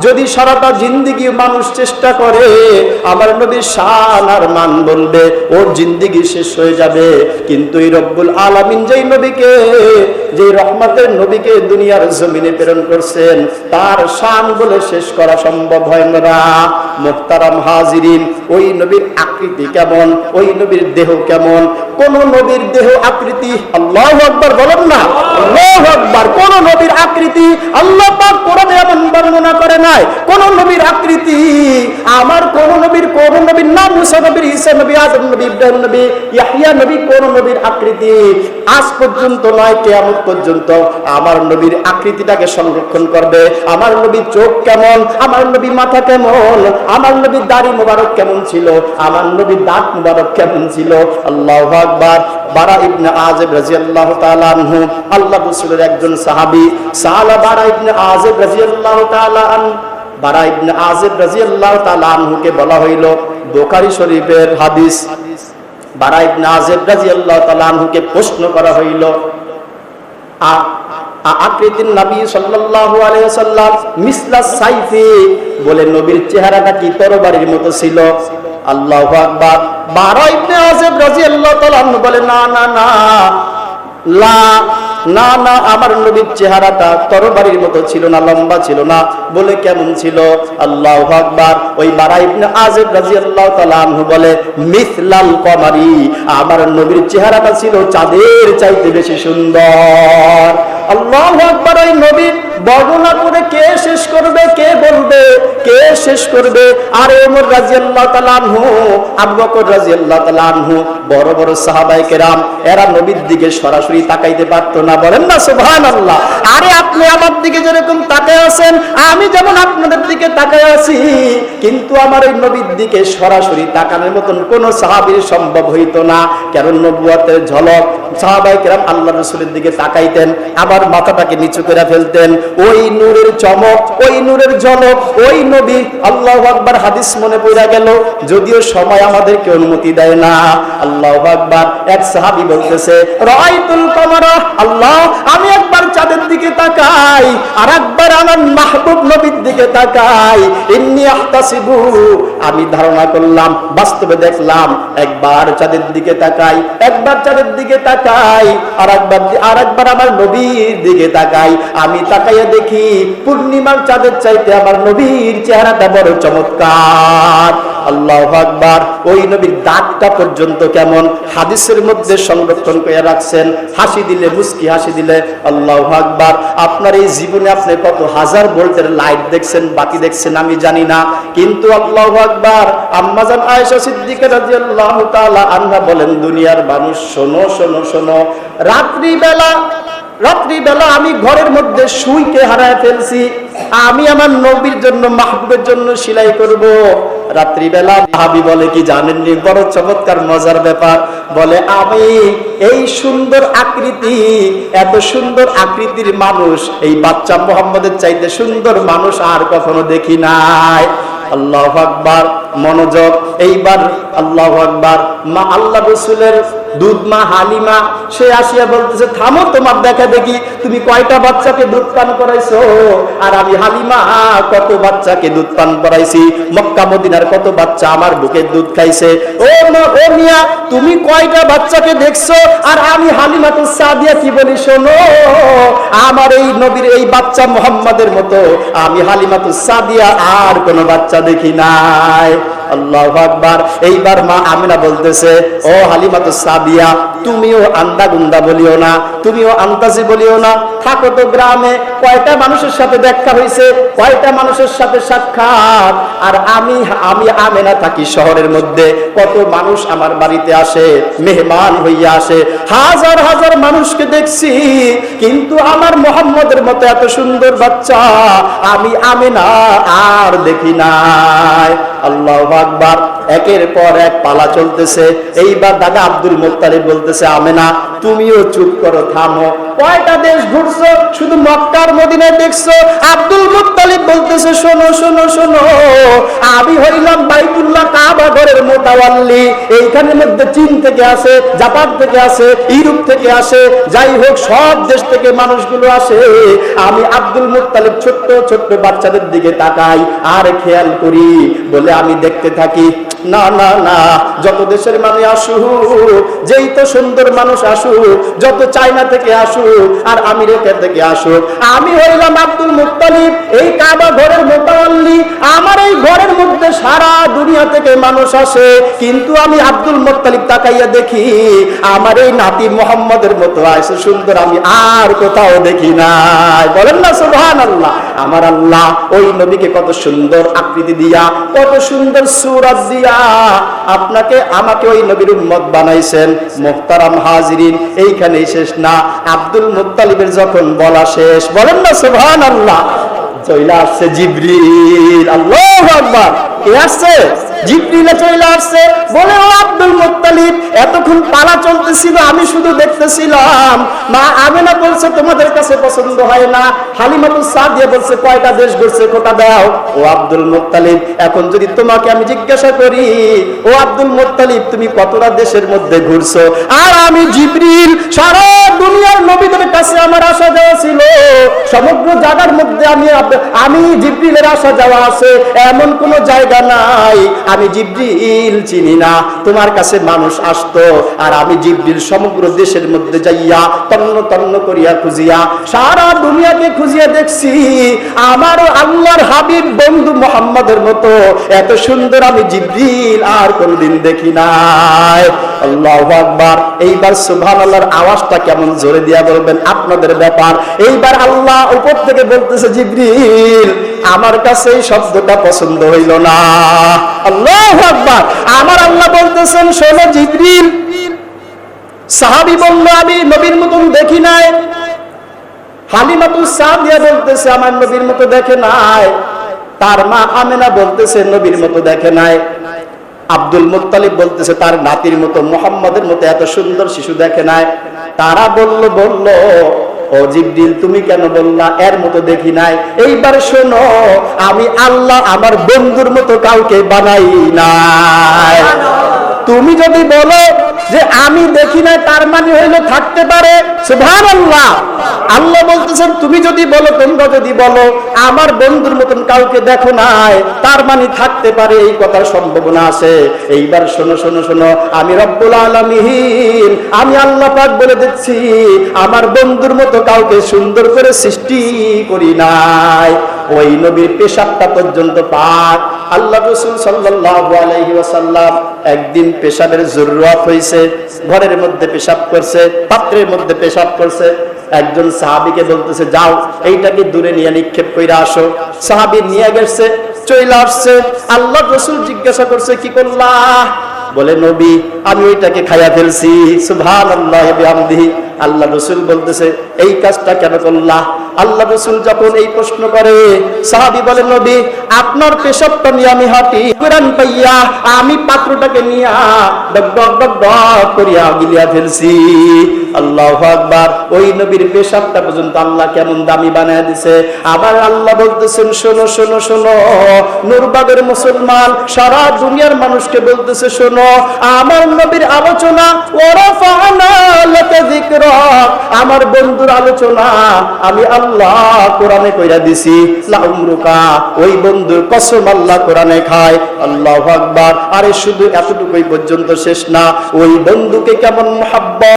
যদি সারাটা জিন্দিগি মানুষ চেষ্টা করে, আমার নবীর শান আর মান বলবে, ওর জিন্দিগি শেষ হয়ে যাবে। কিন্তু এই রব্বুল আলামিন যেই নবীকে যে রহমতের নবীকে দুনিয়ার জমিনে প্রেরণ করছেন, তার শান বলে শেষ করা সম্ভব হয় না। মোহতারাম হাজিরিন, ওই নবীর আকৃতি কেমন, ওই নবীর দেহ কেমন? কোন নবীর দেহ আকৃতি আল্লাহ আকবার বলেন না। আল্লাহ আকবার। কোন নবীর আকৃতি আল্লাহ পাক কোরআনে এমন বর্ণনা করে নাই। কোন নবীর আকৃতি আমার, কোন নবীর কোন নবীর নাম মুসা নবীর, ঈসা নবী, আদম নবী, ইব্রাহিম নবী ইয়াহইয়া নবী, কোন নবীর আকৃতি আজ পর্যন্ত নয়, কিয়ামত পর্যন্ত আমার নবীর আকৃতিটাকে সংরক্ষণ করবে। আমার নবীর চোখ কেমন? আমার নবী মাথা কেমন? আমার নবীর দাড়ি মোবারক কেমন ছিল? আমার নবীর দাঁত মোবারক কেমন ছিল? আল্লাহ আকবার। বারা ইবনে আজেব রাদিয়াল্লাহু তাআলা আনহু, আল্লাহ রাসূলের একজন সাহাবী, সালা বারা ইবনে আজেব রাদিয়াল্লাহু তাআলা আন বারা ইবনে আজেব রাদিয়াল্লাহু তাআলা আনহুকে বলা হইল বুখারী শরীফের হাদিস। বারা ইবনে আজেব রাদিয়াল্লাহু তাআলা আনহুকে প্রশ্ন করা হইল, আ- আকৃতির নবী সাল্লাল্লাহু আলাইহি ওয়াসাল্লাম মিসলা সাইফি বলে নবীর চেহারাটা কি তরবারির মতো ছিল? আল্লাহু আকবার। বারা ইবনে আজেব রাদিয়াল্লাহু তাআলা বলে, না না না, লা, না না, আমার নবীর চেহারাটা তরবারির মতো ছিল না, লম্বা ছিল না। বলে কেমন ছিল? আল্লাহ আকবার। ওই বারা ইবনে আজেব রাদিয়াল্লাহু তাআলা আনহু বলে, মিসলাল কমারি, আমার নবীর চেহারাটা ছিল চাঁদের চাইতে বেশি সুন্দর। আল্লাহ আকবার, ওই নবীর বর্ণনা করে কে শেষ করবে, কে বলবে, কে শেষ করবে? আর ওমর রাদিয়াল্লাহু তাআলা আনহু আব্বকর রাজি আল্লাহ তাআলা আনহু বড় বড় সাহাবাই কেরাম, এরা নবীর দিকে সরাসরি তাকাইতে পারতো না। বলেন না, সুবহানাল্লাহ। আরে আপনি আমার দিকে যেরকম তাকায় আছেন, আমি যেমন আপনাদের দিকে তাকায় আছি, কিন্তু আমার ওই নবীর দিকে সরাসরি তাকানোর মতন কোন সাহাবীর সম্ভব হইতো না। কারণ নবুয়তের ঝলক সাহাবাই কেরাম আল্লাহ রাসূলের দিকে তাকাইতেন, আবার মাথাটাকে নিচু করে ফেলতেন। ওই নূরের চমক, ওই নূরের ঝলক, ওই নবী, আল্লাহু আকবার হাদিস মনে পড়ে গেল, যদিও সময় আমাদেরকে অনুমতি দেয় না। আল্লাহু আমি আমি ধারণা করলাম, বাস্তবে দেখলাম, একবার চাঁদের দিকে তাকাই, একবার চাঁদের দিকে তাকাই আর একবার আর একবার আমার নবীর দিকে তাকাই। আমি তাকাইয়া দেখি, পূর্ণিমার চাঁদের চাইতে আমার নবীর চেহারাটা বড় চমৎকার। আল্লাহ আকবার, ওই নবীর দাঁতটা পর্যন্ত কেমন? হাদিসের মধ্যে সংরক্ষণ করে রাখছেন, হাসি দিলে মুস্কি হাসি দিলে আল্লাহ আকবার। আপনার এই জীবনে আপনি কত হাজার ভোল্টের লাইট দেখছেন, বাতি দেখছেন, আমি জানি না। কিন্তু আল্লাহ আকবার আম্মাজান আয়েশা সিদ্দিকা রাদিয়াল্লাহু বলেন, দুনিয়ার মানুষ, শোনো শোনো শোনো। রাত্রি বেলা রাত্রিবেলা আমি ঘরের মধ্যে সুইকে হারায় ফেলছি। আমি আমার নবীর জন্য, মাহবুবের জন্য সেলাই করব। রাত্রিবেলা ভাবি বলে কি জানেননি? বড় চমৎকার মজার ব্যাপার। বলে, আমি এই সুন্দর আকৃতি, এত সুন্দর আকৃতির মানুষ, এই বাচ্চা মোহাম্মদের চাইতে সুন্দর মানুষ আর কখনো দেখি নাই। আল্লাহ আকবার, মনোযোগ। এইবার আল্লাহ আকবার, মা আল্লাহ রসুলের দুধ মা হালিমা, সে আসিয়া বলতেছে, থামো তোমার দেখা দেখি তুমি কয়টা বাচ্চাকে দুধ পান করাইছো? আর আমি, হালিমা, কত বাচ্চাকে দুধ পান করাইছি? মক্কা, মদিনার কত বাচ্চা আমার বুকের দুধ খাইছে? ও ও মিয়া, তুমি কয়টা বাচ্চাকে দেখছ? আর আমি হালিমা তো সাদিয়া, কি বলি শোনো, আমার এই নবীর এই বাচ্চা মোহাম্মদের মতো, আমি হালিমা তো সাদিয়া আর কোনো বাচ্চা দেখি নাই। আল্লাহ আকবার। এইবার মা আমিনা বলতেছে, ও সাদিয়া তুমিও আন্দা গুন্দা বলিও না, তুমিও আন্দাজি বলিও না। থাকো তো গ্রামে, কয়টা মানুষের সাথে দেখা হয়েছে কয়টা মানুষের সাথে সাক্ষাৎ? আর আমি আমি আমেনা থাকি শহরের মধ্যে, কত মানুষ আমার বাড়িতে আসে, মেহমান হইয়া আসে, হাজার হাজার মানুষকে দেখছি, কিন্তু আমার মোহাম্মদের মতো এত সুন্দর বাচ্চা, আমি আমেনা আর দেখি নাই। আল্লাহ আকবার, একের পর এক পালা চলতেছে। এইবার দাদা আব্দুল মোত্তালিব বলতেছে, আমেনা, তুমিও চুপ করো, থামো। কয়টা দেশ ঘুরছো? শুধু মক্কার মদিনায় দেখছ? আব্দুল মুত্তালিব বলতেছে, শোনো শোনো শোনো। আমি হইলাম বাইতুল্লাহ কাবা ঘরের মোতাওয়াল্লি এইখানের মধ্যে চীন থেকে আসে, জাপান থেকে আসে, ইউরোপ থেকে আসে, যাই হোক, সব দেশ থেকে মানুষগুলো আসে। আমি আব্দুল মুতালিব ছোট্ট ছোট্ট বাচ্চাদের দিকে তাকাই, আর খেয়াল করি বলে আমি দেখতে থাকি। না না না, যত দেশের মানুষ আসুক, যেই তো সুন্দর মানুষ আসুক, যত থেকে আসুক আর থেকে আসুক, আমি হইলাম আব্দুল এই কাবা ঘরের মোতাল্লি, আমার এই ঘরের মধ্যে সারা দুনিয়া থেকে মানুষ আসে, কিন্তু আমি আব্দুল মুত্তালিব তাকাইয়া দেখি, আমার এই নাতি মোহাম্মদের মতো আছে সুন্দর, আমি আর কোথাও দেখি নাই। বলেন না সুবহান আল্লাহ আমার আল্লাহ ওই নবীকে কত সুন্দর আকৃতি দিয়া, কত সুন্দর সুরত দিয়া আপনাকে, আমাকে ওই নবীর উম্মত বানাইছেন। মোহতারাম হাজিরিন, এইখানেই শেষ না। আব্দুল মুত্তালিবের যখন বলা শেষ, বলেন না সুবহান আল্লাহ চইলা আসছে জিবরিল, আল্লাহু আকবার। কে আসছে? জিবরিলে চলে আসছে। বলে ও এতক্ষণ পালা চলতেছিল, আমি শুধু দেখতেছিলাম। মা আমেনা বলছে, তোমাদের কাছে পছন্দ হয় না। হালিমাতুল সাদিয়া বলছে, কয়টা দেশ ঘুরছে কোটা দাও? ও আব্দুল মুত্তালিব, এখন যদি তোমাকে আমি জিজ্ঞাসা করি, ও আব্দুল মুত্তালিব, তুমি কতটা দেশের মধ্যে ঘুরছো? আর আমি জিবরিল, সারা দুনিয়ার নবীদের কাছে আমার আসা যাওয়া ছিল। সমগ্র জায়গার মধ্যে আমি আমি জিবরিলের আসা যাওয়া আছে। এমন কোন জায়গা নাই, আমি জিবরিল চিনি না। তোমার কাছে মানুষ আসতো আর আমি জিবরিল সমগ্র দেশের মধ্যে যাইয়া তন্ন তন্ন করিয়া খুঁজিয়া সারা দুনিয়াকে খুঁজিয়া দেখছি আমার আল্লাহর হাবিব বন্ধু মোহাম্মদের মতো। এত সুন্দর আমি জিবরিল আর কোনদিন দেখি নাই। আল্লাহু আকবার। এইবার সুবহানাল্লাহর আওয়াজটা কেমন জোরে দিয়া বলবেন আপনাদের ব্যাপার। এইবার আল্লাহ উপর থেকে বলতেছে, জিবরিল আমার কাছে এই শব্দটা পছন্দ হইল না। আল্লাহু আকবার। আমার আল্লাহ বলতেছেন, শোনো জিবরিল। সাহাবী বলল, আমি নবীর মতন দেখি নাই। হালিমাতুল সাদিয়া বলতেছে, আমার নবীর মতো দেখে নাই। তার মা আমেনা বলতেছে, নবীর মতো দেখে নাই। আব্দুল মুত্তালিব বলতেছে, তার নাতির মতো, মোহাম্মদের মতো এত সুন্দর শিশু দেখে নাই। তারা বলল বলল ও জিবরিল তুমি কেন বললা এর মতো দেখি নাই। এইবার শোনো আমি আল্লাহ আমার বন্ধুর মতো কাউকে বানাই নাই। তুমি যদি বলো যে আমি দেখি না তার মানে হইল থাকতে পারে। সুভান আল্লাহ বলতেছেন, তুমি যদি বলো, তোমরা যদি বলো, আমার বন্ধুর মতন কাউকে দেখো নাই, তার মানে থাকতে পারে এই কথার সম্ভাবনা আছে। এইবার শোনো শোনো শোনো, আমি রব্বুল আলমিহীন আমি আল্লাহ পাক বলে দিচ্ছি, আমার বন্ধুর মতো কাউকে সুন্দর করে সৃষ্টি করি নাই। ওই নবীর পেশাবটা পর্যন্ত পাক। আল্লাহ রসুল সাল্লাহ ওয়াসাল্লাম একদিন পেশাবের জরুরাত হয়েছে ঘরের মধ্যে পেশাব করছে, পাত্রের মধ্যে পেশাব করছে। একজন সাহাবিকে বলতেছে, যাও এইটাকে দূরে নিয়ে নিক্ষেপ করে আসো? সাহাবি নিয়ে গেছে চলে আসছে। আল্লাহ রসুল জিজ্ঞাসা করছে, কি করলা? বলে, নবী, আমি ওইটাকে খাইয়া ফেলছি। সুভান আল্লাহ আল্লাহ রসুল বলতেছে, এই কাজটা কেন করল্লাহ আল্লাহ রসুল যখন এই প্রশ্ন করে, সাহাবি বলে, নবী, আপনার পেশবটা নিয়ে আমি হাঁটি। কোরআন পাইয়া আমি পাত্রটাকে নিয়া ডক ডক ডক ডক করিয়া গিলিয়া ফেলছি। আল্লাহ আকবার, ওই নবীর পেশাবটা পর্যন্ত আল্লাহ কেমন দামি বানায় দিছে। আবার আল্লাহ বলতেছেন, শোনো শোনো শোনো মুসলমান সারা দুনিয়ার মানুষকে বলতেছে, শোনো, আমার নবীর আলোচনা আমার বন্ধুর আলোচনা আমি আল্লাহ কোরআনে কইরা দিছি। লা উমরুকা, ওই বন্ধুর কসম আল্লাহ কোরআনে খায়। আল্লাহু আকবার, আরে শুধু এতটুকুই পর্যন্ত শেষ না, ওই বন্ধুকে কেমন মহাব্বত